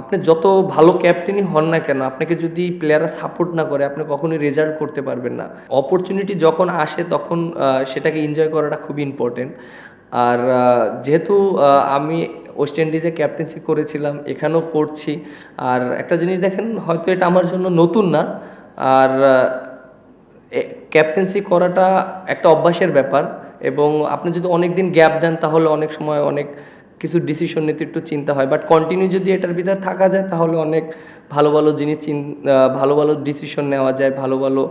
আপনি যত ভালো ক্যাপ্টেনই হন না কেন, আপনাকে যদি প্লেয়াররা সাপোর্ট না করে, আপনি কখনোই রেজাল্ট করতে পারবেন না। অপরচুনিটি যখন আসে, তখন সেটাকে এনজয় করাটা খুবই ইম্পর্টেন্ট আর যেহেতু আমি ওয়েস্ট ইন্ডিজে ক্যাপ্টেন্সি করেছিলাম, এখানেও করছি। আর একটা জিনিস দেখেন, হয়তো এটা আমার জন্য নতুন না। আর ক্যাপ্টেন্সি করাটা একটা অভ্যাসের ব্যাপার। এবং আপনি যদি অনেক দিন গ্যাপ দেন, তাহলে অনেক সময় অনেক কিছু ডিসিশন নিতে একটু চিন্তা হয়। বাট কন্টিনিউ যদি এটার ভিতরে থাকা যায় তাহলে অনেক ভালো ভালো জিনিস চিন ভালো ভালো ডিসিশন নেওয়া যায় ভালো ভালো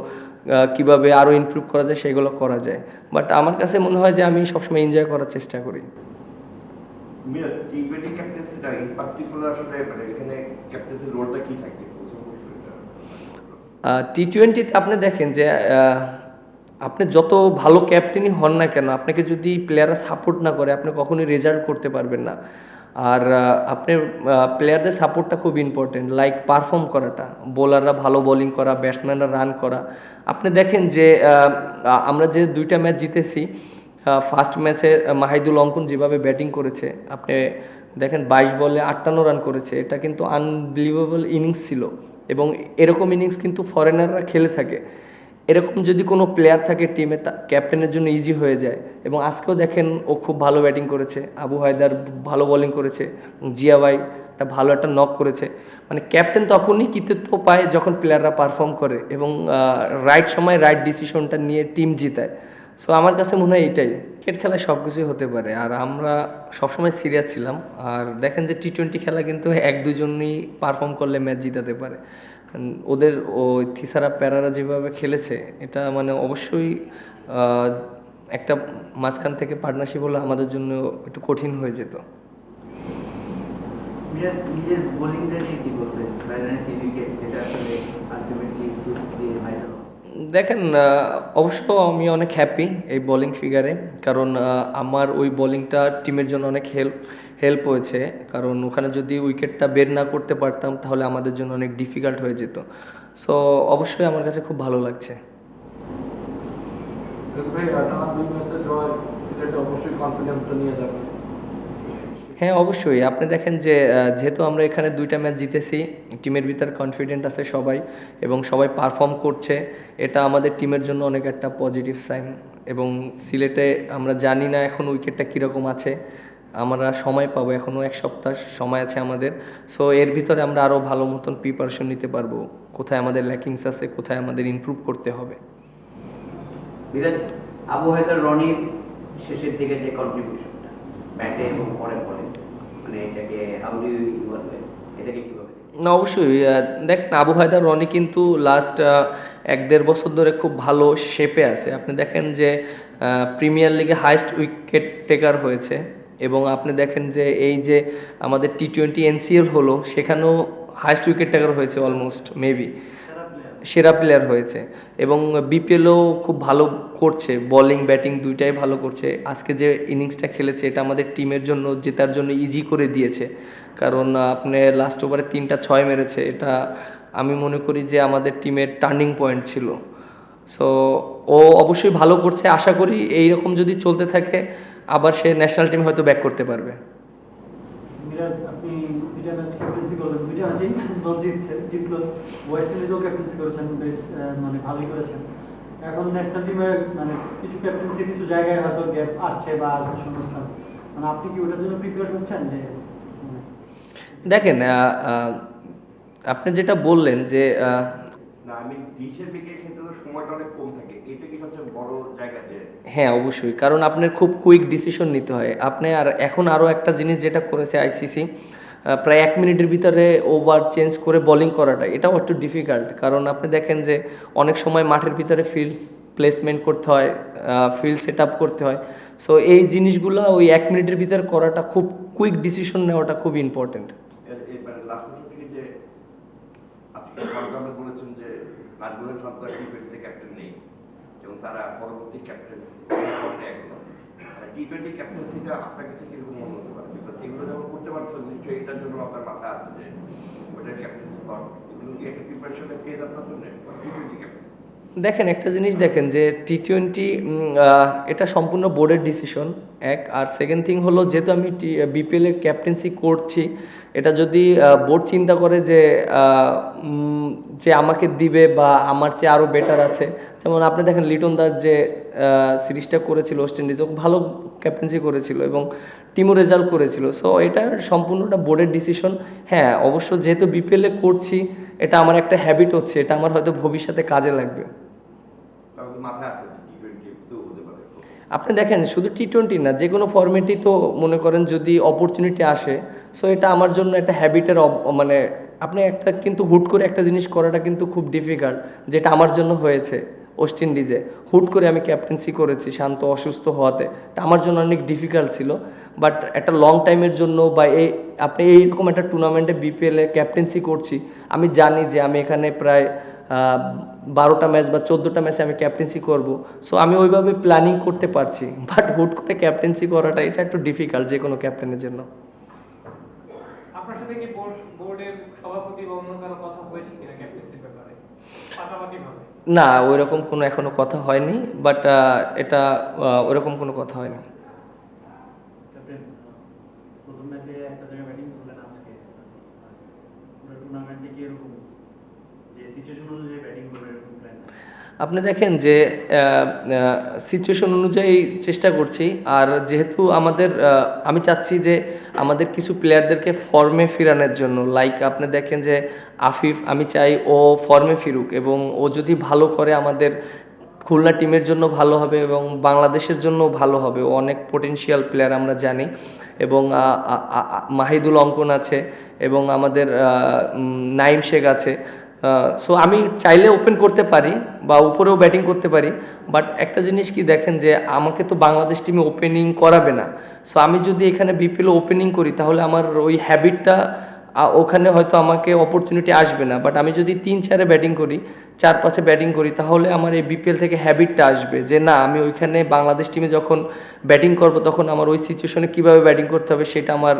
কীভাবে আরও ইমপ্রুভ করা যায় সেগুলো করা যায়। বাট আমার কাছে মনে হয় যে আমি সবসময় এনজয় করার চেষ্টা করি। টি মানে টোয়েন্টিতে আপনি দেখেন যে আপনি যত ভালো ক্যাপ্টেনই হন না কেন, আপনাকে যদি প্লেয়াররা সাপোর্ট না করে, আপনি কখনোই রেজাল্ট করতে পারবেন না। আর আপনি প্লেয়ারদের সাপোর্টটা খুব ইম্পর্টেন্ট লাইক পারফর্ম করাটা বোলাররা ভালো বোলিং করা ব্যাটসম্যানরা রান করা। আপনি দেখেন যে আমরা যে দুইটা ম্যাচ জিতেছি ফার্স্ট ম্যাচে মাহিদুল অঙ্কন যেভাবে ব্যাটিং করেছে, আপনি দেখেন বাইশ বলে আটান্ন রান করেছে, এটা কিন্তু আনবিলিভেবল ইনিংস ছিল। এবং এরকম ইনিংস কিন্তু ফরেনাররা খেলে থাকে। এরকম যদি কোনো প্লেয়ার থাকে টিমে ক্যাপ্টেনের জন্য ইজি হয়ে যায়। এবং আজকেও দেখেন ও খুব ভালো ব্যাটিং করেছে। আবু হায়দার ভালো বোলিং করেছে। জিয়া ভাই একটা ভালো একটা নক করেছে। মানে ক্যাপ্টেন তখনই কৃতিত্ব পায় যখন প্লেয়াররা পারফর্ম করে এবং রাইট সময় রাইট ডিসিশনটা নিয়ে টিম জিতায়। সো আমার কাছে মনে হয় এটাই। ক্রিকেট খেলায় সব কিছুই হতে পারে। আর আমরা সবসময় সিরিয়াস ছিলাম। আর দেখেন যে টি টোয়েন্টি খেলা কিন্তু এক দুজনই পারফর্ম করলে ম্যাচ জিতাতে পারে। ওদের ও থিসারা প্যারারা যেভাবে খেলেছে এটা মানে অবশ্যই একটা মাঝখান থেকে পার্টনারশিপ হলে আমাদের জন্য একটু কঠিন হয়ে যেত। দেখেন অবশ্য আমি অনেক হ্যাপি এই বোলিং ফিগারে কারণ আমার ওই বোলিংটা টিমের জন্য অনেক হেল্প হেল্প হয়েছে। কারণ ওখানে যদি উইকেটটা বের না করতে পারতাম তাহলে আমাদের জন্য অনেক ডিফিকাল্ট হয়ে যেত। সো অবশ্যই আমার কাছে খুব ভালো লাগছে। হ্যাঁ অবশ্যই। আপনি দেখেন যে যেহেতু আমরা এখানে দুইটা ম্যাচ জিতেছি টিমের ভিতর কনফিডেন্ট আছে সবাই এবং সবাই পারফর্ম করছে এটা আমাদের টিমের জন্য অনেক একটা পজিটিভ সাইন এবং সিলেটে আমরা জানি না এখন উইকেটটা কীরকম আছে। আমরা সময় পাবো এখনও এক সপ্তাহ সময় আছে আমাদের। সো এর ভিতরে আমরা আরও ভালো মতন প্রিপারেশন নিতে পারব। কোথায় আমাদের ল্যাকিংস আছে কোথায় আমাদের ইমপ্রুভ করতে হবে। আবু হায়দার রনির শেষের দিকে যে কন্ট্রিবিউশনটা ব্যাটে এবং পরে পরে মানে এটাকে এটাকে কীভাবে না অবশ্যই দেখ আবু হায়দার রনি কিন্তু লাস্ট এক দেড় বছর ধরে খুব ভালো শেপে আছে। আপনি দেখেন যে প্রিমিয়ার লিগে হাইস্ট উইকেট টেকার হয়েছে। এবং আপনি দেখেন যে এই যে আমাদের টি টোয়েন্টি এনসিএল হলো, সেখানেও হাইস্ট উইকেট টেকার হয়েছে অলমোস্ট মেবি সেরা প্লেয়ার হয়েছে। এবং বিপিএলও খুব ভালো করছে বোলিং ব্যাটিং দুইটাই ভালো করছে। আজকে যে ইনিংসটা খেলেছে, এটা আমাদের টিমের জন্য, জেতার জন্য ইজি করে দিয়েছে। কারণ আপনি লাস্ট ওভারে তিনটা ছয় মেরেছে, এটা আমি মনে করি যে আমাদের টিমের টার্নিং পয়েন্ট ছিল। সো ও অবশ্যই ভালো করছে, আশা করি এই রকম যদি চলতে থাকে আবার সে ন্যাশনাল টিম হয়তো ব্যাক করতে পারবে। মানে এখন ন্যাশনাল টিমে মানে কিছু ক্যাপ্টেন্সি কিছু জায়গায় হয়তো গ্যাপ আসছে বা আসবে মানে আপনি কি ওটার জন্য প্রিপেয়ার হচ্ছেন যে মানে, দেখেন আহ, আহ, আপনি যেটা বললেন যে আমি ডিশের উইকেট খেতে তো সময়টা অনেক কম থাকে এটা কি সবচেয়ে বড় জায়গা যে হ্যাঁ অবশ্যই। কারণ আপনার খুব কুইক ডিসিশন নিতে হয়। আপনি আর এখন আরও একটা জিনিস যেটা করেছে আইসিসি প্রায় এক মিনিটের ভিতরে ওভার চেঞ্জ করে বোলিং করাটা, এটাও একটু ডিফিকাল্ট কারণ আপনি দেখেন যে অনেক সময় মাঠের ভিতরে ফিল্ড প্লেসমেন্ট করতে হয় ফিল্ড সেট আপ করতে হয়। সো এই জিনিসগুলো ওই এক মিনিটের ভিতরে করাটা খুব কুইক ডিসিশন নেওয়াটা খুব ইম্পর্টেন্ট থেকে যে এবং তারা পরবর্তী ক্যাপ্টেন এখনও টি ক্যাপ্টেন্সিটা আপনার কাছে কীরকম মনে হতে পারে। এগুলো যখন করতে পারছেন, নিশ্চয়ই এটার জন্য আপনার মাথা আছে যে, ওটার ক্যাপ্টেন্সি পাওয়ার এগুলো কি একটা প্রিপারেশনে পেয়ে আপনার জন্য? দেখেন, একটা জিনিস দেখেন যে টি টোয়েন্টি এটা সম্পূর্ণ বোর্ডের ডিসিশন এক। আর সেকেন্ড থিং হলো, যেহেতু আমি বিপিএল এর ক্যাপ্টেন্সি করছি, এটা যদি বোর্ড চিন্তা করে যে যে আমাকে দিবে বা আমার চেয়ে আরও বেটার আছে। যেমন আপনি দেখেন, লিটন দাস যে সিরিজটা করেছিল ওয়েস্ট ইন্ডিজ ভালো ক্যাপ্টেন্সি করেছিল এবং টিমও রেজাল্ট করেছিল। সো এটা সম্পূর্ণটা বোর্ডের ডিসিশন হ্যাঁ অবশ্য যেহেতু বিপিএলে করছি, এটা আমার একটা হ্যাবিট হচ্ছে, এটা আমার হয়তো ভবিষ্যতে কাজে লাগবে তাহলে মাথায় আসে টি টোয়েন্টি হতে পারে আপনি দেখেন, শুধু টি টোয়েন্টি না, যে কোনো ফর্মেটই তো মনে করেন যদি অপরচুনিটি আসে সো এটা আমার জন্য একটা হ্যাবিটের মানে আপনি একটা কিন্তু হুট করে একটা জিনিস করাটা কিন্তু খুব ডিফিকাল্ট যেটা আমার জন্য হয়েছে ওয়েস্ট ইন্ডিজে হুট করে আমি ক্যাপ্টেন্সি করেছি, শান্ত, অসুস্থ হওয়াতে। আমার জন্য অনেক ডিফিকাল্ট ছিল বাট একটা লং টাইমের জন্য বা এই, আপনি এইরকম একটা টুর্নামেন্টে বিপিএলে ক্যাপ্টেন্সি করছি, আমি জানি যে আমি এখানে প্রায় বারোটা ম্যাচ বা চোদ্দোটা ম্যাচে আমি ক্যাপ্টেন্সি করব। সো আমি ওইভাবে প্ল্যানিং করতে পারছি। বাট হুট করে ক্যাপ্টেন্সি করাটা এটা একটু ডিফিকাল্ট যে কোনো ক্যাপ্টেনের জন্য। আপনার সাথে কি বোর্ড বোর্ডের সভাপতি বা অন্য কারও কথা হয়েছে কিনা ক্যাপ্টেন্সির ব্যাপারে? পাশাপাশি ভাবে। না ওইরকম কোনো এখনও কথা হয়নি বাট এটা আহ, ওইরকম কোনো কথা হয়নি। ক্যাপ্টেন প্রথম ম্যাচে একটা জায়গায় ব্যাটিং করলেন আজকে। পুরো টুর্নামেন্টে কি এরকম আপনি দেখেন যে সিচুয়েশন অনুযায়ী চেষ্টা করছি, আর যেহেতু আমাদের আমি চাচ্ছি যে আমাদের কিছু প্লেয়ারদেরকে ফর্মে ফিরানোর জন্য লাইক আপনি দেখেন যে আফিফ, আমি চাই ও ফর্মে ফিরুক, এবং ও যদি ভালো করে আমাদের খুলনা টিমের জন্য ভালো হবে এবং বাংলাদেশের জন্য ভালো হবে, ও অনেক পোটেনশিয়াল প্লেয়ার আমরা জানি, এবং মাহিদুল অঙ্কন আছে, এবং আমাদের নাইম শেখ আছে সো আমি চাইলে ওপেন করতে পারি বা উপরেও ব্যাটিং করতে পারি বাট একটা জিনিস কি দেখেন যে আমাকে তো বাংলাদেশ টিমে ওপেনিং করাবে না। সো আমি যদি এখানে বিপিএল ওপেনিং করি, তাহলে আমার ওই হ্যাবিটটা ওখানে হয়তো আমাকে অপরচুনিটি আসবে না বাট আমি যদি তিন চারে ব্যাটিং করি চার পাঁচে ব্যাটিং করি, তাহলে আমার এই বিপিএল থেকে হ্যাবিটটা আসবে যে না, আমি ওইখানে বাংলাদেশ টিমে যখন ব্যাটিং করব, তখন আমার ওই সিচুয়েশনে কীভাবে ব্যাটিং করতে হবে সেটা আমার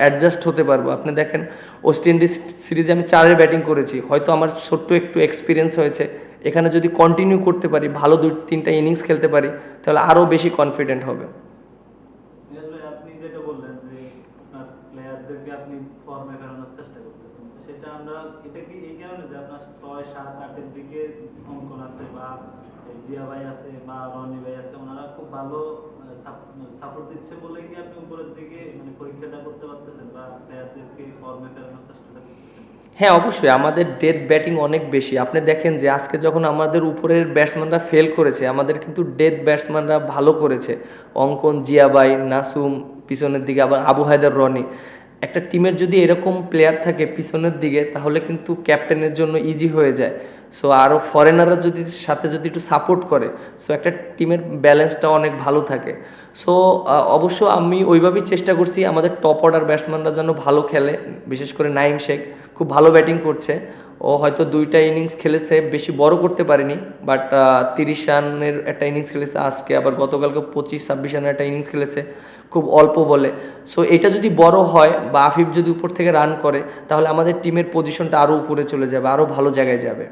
অ্যাডজাস্ট হতে পারব। আপনি দেখেন ওয়েস্ট ইন্ডিজ সিরিজে আমি চারে ব্যাটিং করেছি, হয়তো আমার ছোট্ট একটু এক্সপিরিয়েন্স হয়েছে, এখানে যদি কন্টিনিউ করতে পারি, ভালো দুই তিনটা ইনিংস খেলতে পারি, তাহলে আরও বেশি কনফিডেন্ট হবে মিরাজ ভাই আপনি যেটা বললেন যে আপনার প্লেয়ারদেরকে আপনি ফর্মে ফেরানোর চেষ্টা করতেছেন তো সেটা আমরা এটা কি এই কারণে যে আপনার ছয়, সাত, আটের দিকে অঙ্কন আছে বা জিয়া ভাই আছে বা রনি ভাই আছে, ওনারা খুব ভালো সাপোর্ট দিচ্ছে বলে কি আপনি উপরের দিকে মানে পরীক্ষাটা করতে পারতেছেন বা প্লেয়ারদেরকে ফর্মে ফেরানোর করতেছেন? হ্যাঁ অবশ্যই। আমাদের ডেথ ব্যাটিং অনেক বেশি। আপনি দেখেন যে আজকে যখন আমাদের উপরের ব্যাটসম্যানরা ফেল করেছে, আমাদের কিন্তু ডেথ ব্যাটসম্যানরা ভালো করেছে। অঙ্কন জিয়াবাই নাসুম, পিছনের দিকে আবার আবু হায়দার, রনি। একটা টিমের যদি এরকম প্লেয়ার থাকে পিছনের দিকে, তাহলে কিন্তু ক্যাপ্টেনের জন্য ইজি হয়ে যায়। সো আরও ফরেনাররা যদি সাথে যদি একটু সাপোর্ট করে সো একটা টিমের ব্যালেন্সটা অনেক ভালো থাকে। সো অবশ্য আমি ওইভাবেই চেষ্টা করছি আমাদের টপ অর্ডার ব্যাটসম্যানরা যেন ভালো খেলে, বিশেষ করে নাইম শেখ। খুব ভালো ব্যাটিং করছে। ও হয়তো দুইটা ইনিংস খেলেছে, বেশি বড় করতে পারেনি বাট তিরিশ রানের একটা ইনিংস খেলেছে, আজকে আবার গতকালকে পঁচিশ, ছাব্বিশ রানের একটা ইনিংস খেলেছে, খুব অল্প বলে। সো এটা যদি বড় হয় বা আফিফ যদি উপর থেকে রান করে, তাহলে আমাদের টিমের পজিশনটা আরও উপরে চলে যাবে আরও ভালো জায়গায় যাবে।